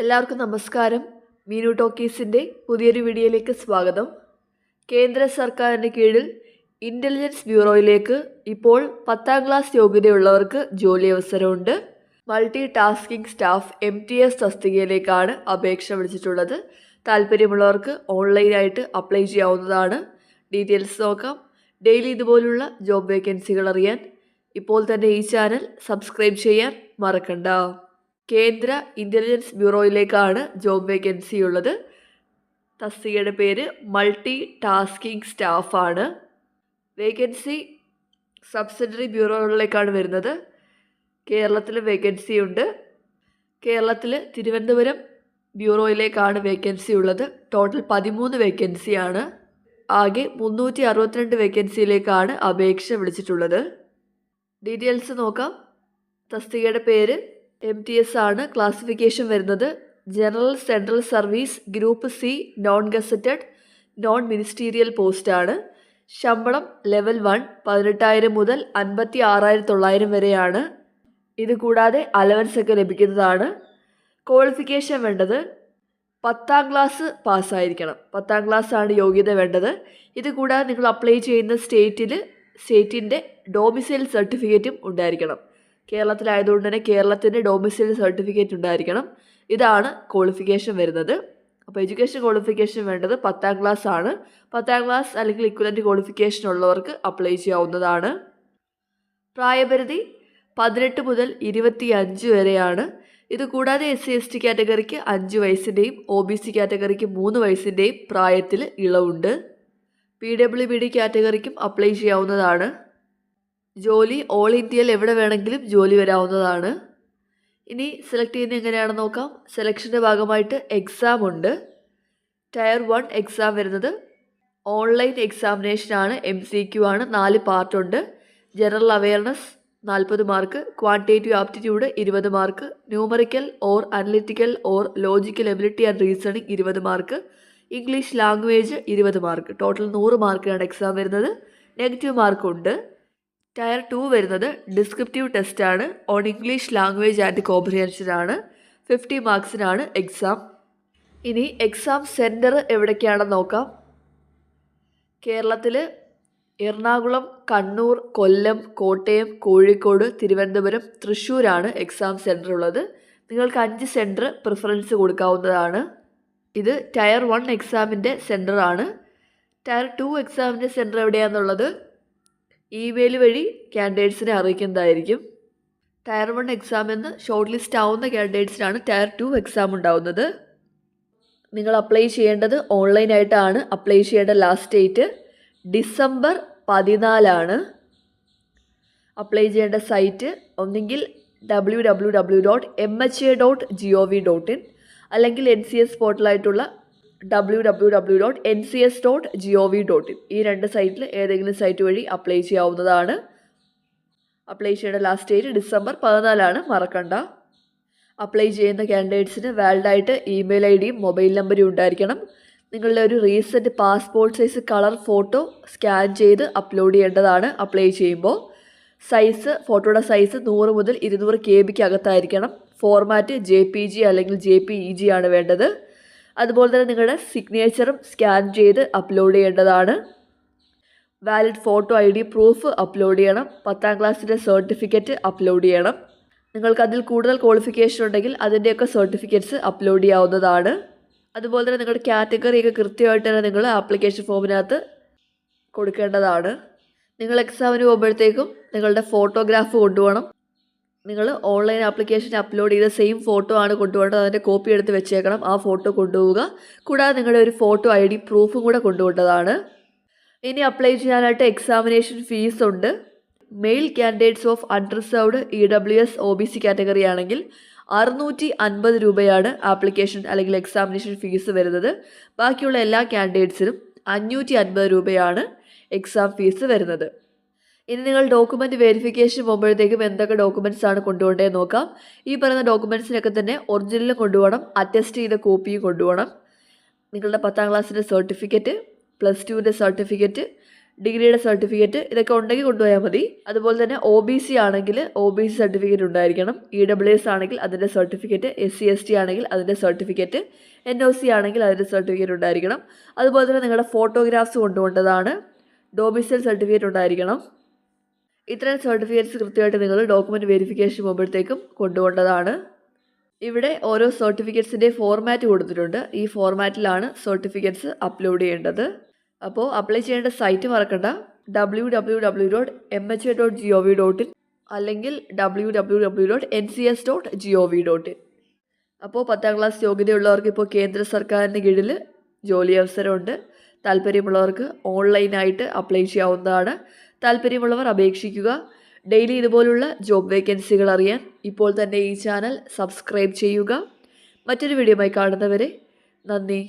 എല്ലാവർക്കും നമസ്കാരം. മീനു ടോക്കീസിന്റെ പുതിയൊരു വീഡിയോയിലേക്ക് സ്വാഗതം. കേന്ദ്ര സർക്കാരിന്റെ കീഴിൽ ഇന്റലിജൻസ് ബ്യൂറോയിലേക്ക് ഇപ്പോൾ പത്താം ക്ലാസ് യോഗ്യതയുള്ളവർക്ക് ജോലി അവസരമുണ്ട്. Multi tasking staff M T S തസ്തികയിലേക്കാണ് അപേക്ഷ വിളിച്ചിട്ടുള്ളത്. താല്പര്യമുള്ളവർക്ക് ഓൺലൈനായിട്ട് അപ്ലൈ ചെയ്യാവുന്നതാണ്. ഡീറ്റെയിൽസ് നോക്കാം. ഡെയിലി ഇതുപോലുള്ള ജോബ് വേക്കൻസികൾ അറിയാൻ ഇപ്പോൾ തന്നെ ഈ ചാനൽ സബ്സ്ക്രൈബ് ചെയ്യാൻ മറക്കണ്ട. കേന്ദ്ര ഇന്റലിജൻസ് ബ്യൂറോയിലേക്കാണ് ജോബ് വേക്കൻസി ഉള്ളത് തസ്തികയുടെ പേര് മൾട്ടി ടാസ്കിംഗ് സ്റ്റാഫാണ്. വേക്കൻസി സബ്സിഡറി ബ്യൂറോകളിലേക്കാണ് വരുന്നത്. കേരളത്തിൽ വേക്കൻസി ഉണ്ട് കേരളത്തിൽ തിരുവനന്തപുരം ബ്യൂറോയിലേക്കാണ് വേക്കൻസി ഉള്ളത് ടോട്ടൽ പതിമൂന്ന് വേക്കൻസിയാണ്. ആകെ മുന്നൂറ്റി അറുപത്തിരണ്ട് വേക്കൻസിയിലേക്കാണ് അപേക്ഷ വിളിച്ചിട്ടുള്ളത്. ഡീറ്റെയിൽസ് നോക്കാം. തസ്തികയുടെ പേര് എം ടി എസ് ആണ് ക്ലാസിഫിക്കേഷൻ വരുന്നത്. General central service group C non gazetted non ministerial പോസ്റ്റാണ് ശമ്പളം ലെവൽ വൺ പതിനെട്ടായിരം മുതൽ അൻപത്തി ആറായിരത്തി തൊള്ളായിരം വരെയാണ്. ഇത് കൂടാതെ അലവൻസ് ഒക്കെ ലഭിക്കുന്നതാണ്. ക്വാളിഫിക്കേഷൻ വേണ്ടത് പത്താം ക്ലാസ് പാസ്സായിരിക്കണം പത്താം ക്ലാസ് ആണ് യോഗ്യത വേണ്ടത്. ഇത് കൂടാതെ നിങ്ങൾ അപ്ലൈ ചെയ്യുന്ന സ്റ്റേറ്റിൽ സ്റ്റേറ്റിന്റെ ഡോമിസൈൽ സർട്ടിഫിക്കറ്റും ഉണ്ടായിരിക്കണം. കേരളത്തിലായതുകൊണ്ട് തന്നെ കേരളത്തിന്റെ ഡൊമിസൈൽ സർട്ടിഫിക്കറ്റ് ഉണ്ടായിരിക്കണം. ഇതാണ് ക്വാളിഫിക്കേഷൻ വരുന്നത്. അപ്പോൾ എഡ്യൂക്കേഷൻ ക്വാളിഫിക്കേഷൻ വേണ്ടത് പത്താം ക്ലാസ് ആണ്. പത്താം ക്ലാസ് അല്ലെങ്കിൽ ഇക്വലന്റ് ക്വാളിഫിക്കേഷൻ ഉള്ളവർക്ക് അപ്ലൈ ചെയ്യാവുന്നതാണ്. പ്രായപരിധി പതിനെട്ട് മുതൽ ഇരുപത്തി അഞ്ച് വരെയാണ്. ഇത് കൂടാതെ എസ് സി എസ് ടി കാറ്റഗറിക്ക് അഞ്ച് വയസ്സിന്റെയും ഒ ബി സി കാറ്റഗറിക്ക് മൂന്ന് വയസ്സിന്റെയും പ്രായത്തിൽ ഇളവുണ്ട്. പി ഡബ്ല്യു ബി ഡി കാറ്റഗറിക്കും അപ്ലൈ ചെയ്യാവുന്നതാണ്. ജോലി ഓൾ ഇന്ത്യയിൽ എവിടെ വേണമെങ്കിലും ജോലി വരാവുന്നതാണ്. ഇനി സെലക്ട് ചെയ്യുന്നത് എങ്ങനെയാണെന്ന് നോക്കാം. സെലക്ഷന്റെ ഭാഗമായിട്ട് എക്സാം ഉണ്ട്. ടയർ വൺ എക്സാം വരുന്നത് ഓൺലൈൻ എക്സാമിനേഷനാണ് എം സി ക്യു ആണ്. നാല് പാർട്ടുണ്ട് ജനറൽ അവയർനെസ് നാൽപ്പത് മാർക്ക് ക്വാണ്ടിറ്റേറ്റീവ് ആപ്റ്റിറ്റ്യൂഡ് ഇരുപത് mark numerical or analytical or logical ability and reasoning ഇരുപത് മാർക്ക് ഇംഗ്ലീഷ് ലാംഗ്വേജ് ഇരുപത് മാർക്ക് ടോട്ടൽ നൂറ് മാർക്കിനാണ് എക്സാം വരുന്നത്. നെഗറ്റീവ് മാർക്കുണ്ട് ടയർ ടു വരുന്നത് ഡിസ്ക്രിപ്റ്റീവ് ടെസ്റ്റാണ്. ഓൺ ഇംഗ്ലീഷ് ലാംഗ്വേജ് ആൻഡ് കോംപ്രിഹെൻഷനാണ് ഫിഫ്റ്റി മാർക്സിനാണ് എക്സാം ഇനി എക്സാം സെന്റർ എവിടേക്കാണെന്ന് നോക്കാം. കേരളത്തിൽ എറണാകുളം കണ്ണൂർ കൊല്ലം കോട്ടയം കോഴിക്കോട് തിരുവനന്തപുരം തൃശ്ശൂരാണ് എക്സാം സെന്റർ ഉള്ളത്. നിങ്ങൾക്ക് അഞ്ച് സെന്റർ പ്രിഫറൻസ് കൊടുക്കാവുന്നതാണ്. ഇത് ടയർ വൺ എക്സാമിന്റെ സെന്ററാണ് ടയർ ടു എക്സാമിന്റെ സെന്റർ എവിടെയാണെന്നുള്ളത് ഇമെയിൽ വഴി ക്യാൻഡിഡേറ്റ്സിനെ അറിയിക്കുന്നതായിരിക്കും. ടയർ വൺ എക്സാം എന്ന് ഷോർട്ട് ലിസ്റ്റ് ആവുന്ന ക്യാൻഡിഡേറ്റ്സിനാണ് ടയർ ടു എക്സാം ഉണ്ടാവുന്നത്. നിങ്ങൾ അപ്ലൈ ചെയ്യേണ്ടത് ഓൺലൈനായിട്ടാണ് അപ്ലൈ ചെയ്യേണ്ട ലാസ്റ്റ് ഡേറ്റ് ഡിസംബർ പതിനാലാണ്. അപ്ലൈ ചെയ്യേണ്ട സൈറ്റ് ഒന്നെങ്കിൽ W W W dot M H A dot G O V dot in അല്ലെങ്കിൽ N C S പോർട്ടലായിട്ടുള്ള W W W dot N C S dot G O V dot in ഈ രണ്ട് സൈറ്റിൽ ഏതെങ്കിലും site വഴി apply ചെയ്യാവുന്നതാണ്. Apply ചെയ്യേണ്ട last date December പതിനാലാണ് മറക്കണ്ട. Apply ചെയ്യുന്ന ക്യാൻഡിഡേറ്റ്സിന് വാലിഡായിട്ട് ഇമെയിൽ ഐ ഡിയും മൊബൈൽ നമ്പറും ഉണ്ടായിരിക്കണം. നിങ്ങളുടെ ഒരു recent passport size colour photo scan ചെയ്ത് അപ്ലോഡ് ചെയ്യേണ്ടതാണ് അപ്ലൈ ചെയ്യുമ്പോൾ. സൈസ് ഫോട്ടോയുടെ സൈസ് നൂറ് മുതൽ ഇരുന്നൂറ് കെ ബിക്ക് അകത്തായിരിക്കണം. ഫോർമാറ്റ് ജെ പി ജി അല്ലെങ്കിൽ ജെ പി ഇ ജി ആണ് വേണ്ടത്. അതുപോലെ തന്നെ നിങ്ങളുടെ സിഗ്നേച്ചറും സ്കാൻ ചെയ്ത് അപ്ലോഡ് ചെയ്യേണ്ടതാണ്. Valid photo I D proof upload ചെയ്യണം. പത്താം ക്ലാസ്സിന്റെ സർട്ടിഫിക്കറ്റ് അപ്ലോഡ് ചെയ്യണം. നിങ്ങൾക്ക് അതിൽ കൂടുതൽ ക്വാളിഫിക്കേഷൻ ഉണ്ടെങ്കിൽ അതിന്റെയൊക്കെ സർട്ടിഫിക്കറ്റ്സ് അപ്ലോഡ് ചെയ്യാവുന്നതാണ്. അതുപോലെ തന്നെ നിങ്ങളുടെ കാറ്റഗറിയൊക്കെ കൃത്യമായിട്ട് തന്നെ നിങ്ങൾ ആപ്ലിക്കേഷൻ ഫോമിനകത്ത് കൊടുക്കേണ്ടതാണ്. നിങ്ങൾ എക്സാമിന് പോകുമ്പോഴത്തേക്കും നിങ്ങളുടെ ഫോട്ടോഗ്രാഫ് കൊണ്ടുപോകണം. നിങ്ങൾ ഓൺലൈൻ ആപ്ലിക്കേഷൻ അപ്ലോഡ് ചെയ്ത സെയിം ഫോട്ടോ ആണ് കൊണ്ടുപോകേണ്ടത്. അതിന്റെ കോപ്പി എടുത്ത് വെച്ചേക്കണം. ആ ഫോട്ടോ കൊണ്ടുപോവുക. കൂടാതെ നിങ്ങളുടെ ഒരു ഫോട്ടോ ഐ ഡി പ്രൂഫും കൂടെ കൊണ്ടുപോകേണ്ടതാണ്. ഇനി അപ്ലൈ ചെയ്യാനായിട്ട് എക്സാമിനേഷൻ ഫീസ് ഉണ്ട്. Male candidates of unreserved E W S O B C category ആണെങ്കിൽ അറുന്നൂറ്റി അൻപത് രൂപയാണ് ആപ്ലിക്കേഷൻ അല്ലെങ്കിൽ എക്സാമിനേഷൻ ഫീസ് വരുന്നത്. ബാക്കിയുള്ള എല്ലാ കാൻഡിഡേറ്റ്സിനും അഞ്ഞൂറ്റി അൻപത് രൂപയാണ് എക്സാം ഫീസ് വരുന്നത്. ഇനി നിങ്ങൾ ഡോക്യുമെന്റ് വെരിഫിക്കേഷൻ പോകുമ്പോഴത്തേക്കും എന്തൊക്കെ ഡോക്യുമെന്റ്സ് ആണ് കൊണ്ടുപോകേണ്ടത് നോക്കാം. ഈ പറയുന്ന ഡോക്യുമെന്റ്സിനൊക്കെ തന്നെ ഒറിജിനലും കൊണ്ടുപോകണം അറ്റസ്റ്റ് ചെയ്ത കോപ്പിയും കൊണ്ടുപോകണം. നിങ്ങളുടെ പത്താം ക്ലാസ്സിന്റെ സർട്ടിഫിക്കറ്റ് പ്ലസ് ടുവിന്റെ സർട്ടിഫിക്കറ്റ് ഡിഗ്രിയുടെ സർട്ടിഫിക്കറ്റ് ഇതൊക്കെ ഉണ്ടെങ്കിൽ കൊണ്ടുപോയാൽ മതി. അതുപോലെ തന്നെ ഒ ബി സി ആണെങ്കിൽ ഒ ബി സി സർട്ടിഫിക്കറ്റ് ഉണ്ടായിരിക്കണം. ഇ ഡബ്ല്യു എസ് ആണെങ്കിൽ അതിന്റെ certificate S C S T ആണെങ്കിൽ അതിന്റെ സർട്ടിഫിക്കറ്റ് എൻ ഒ സി ആണെങ്കിൽ അതിന്റെ സർട്ടിഫിക്കറ്റ് ഉണ്ടായിരിക്കണം. അതുപോലെ തന്നെ നിങ്ങളുടെ ഫോട്ടോഗ്രാഫ്സ് കൊണ്ടുപോകേണ്ടതാണ്. ഡോബിസൽ സർട്ടിഫിക്കറ്റ് ഉണ്ടായിരിക്കണം. ഇത്തരം സർട്ടിഫിക്കറ്റ്സ് കൃത്യമായിട്ട് നിങ്ങൾ ഡോക്യുമെന്റ് വെരിഫിക്കേഷൻ പോകുമ്പോഴത്തേക്കും കൊണ്ടുപോകേണ്ടതാണ്. ഇവിടെ ഓരോ സർട്ടിഫിക്കറ്റ്സിന്റെ ഫോർമാറ്റ് കൊടുത്തിട്ടുണ്ട്. ഈ ഫോർമാറ്റിലാണ് സർട്ടിഫിക്കറ്റ്സ് അപ്ലോഡ് ചെയ്യേണ്ടത്. അപ്പോൾ അപ്ലൈ ചെയ്യേണ്ട സൈറ്റ് മറക്കണ്ട. W W W dot M H dot G O V dot അല്ലെങ്കിൽ W W W dot N C S dot G O V dot in അപ്പോൾ പത്താം ക്ലാസ് യോഗ്യതയുള്ളവർക്ക് ഇപ്പോൾ കേന്ദ്ര സർക്കാരിന്റെ കീഴിൽ ജോലി അവസരമുണ്ട്. താല്പര്യമുള്ളവർക്ക് ഓൺലൈനായിട്ട് അപ്ലൈ ചെയ്യാവുന്നതാണ്. താല്പര്യമുള്ളവർ അപേക്ഷിക്കുക. ഡെയിലി ഇതുപോലുള്ള ജോബ് വേക്കൻസികൾ അറിയാൻ ഇപ്പോൾ തന്നെ ഈ ചാനൽ സബ്സ്ക്രൈബ് ചെയ്യുക. മറ്റൊരു വീഡിയോയുമായി കാണുന്നവരെ നന്ദി.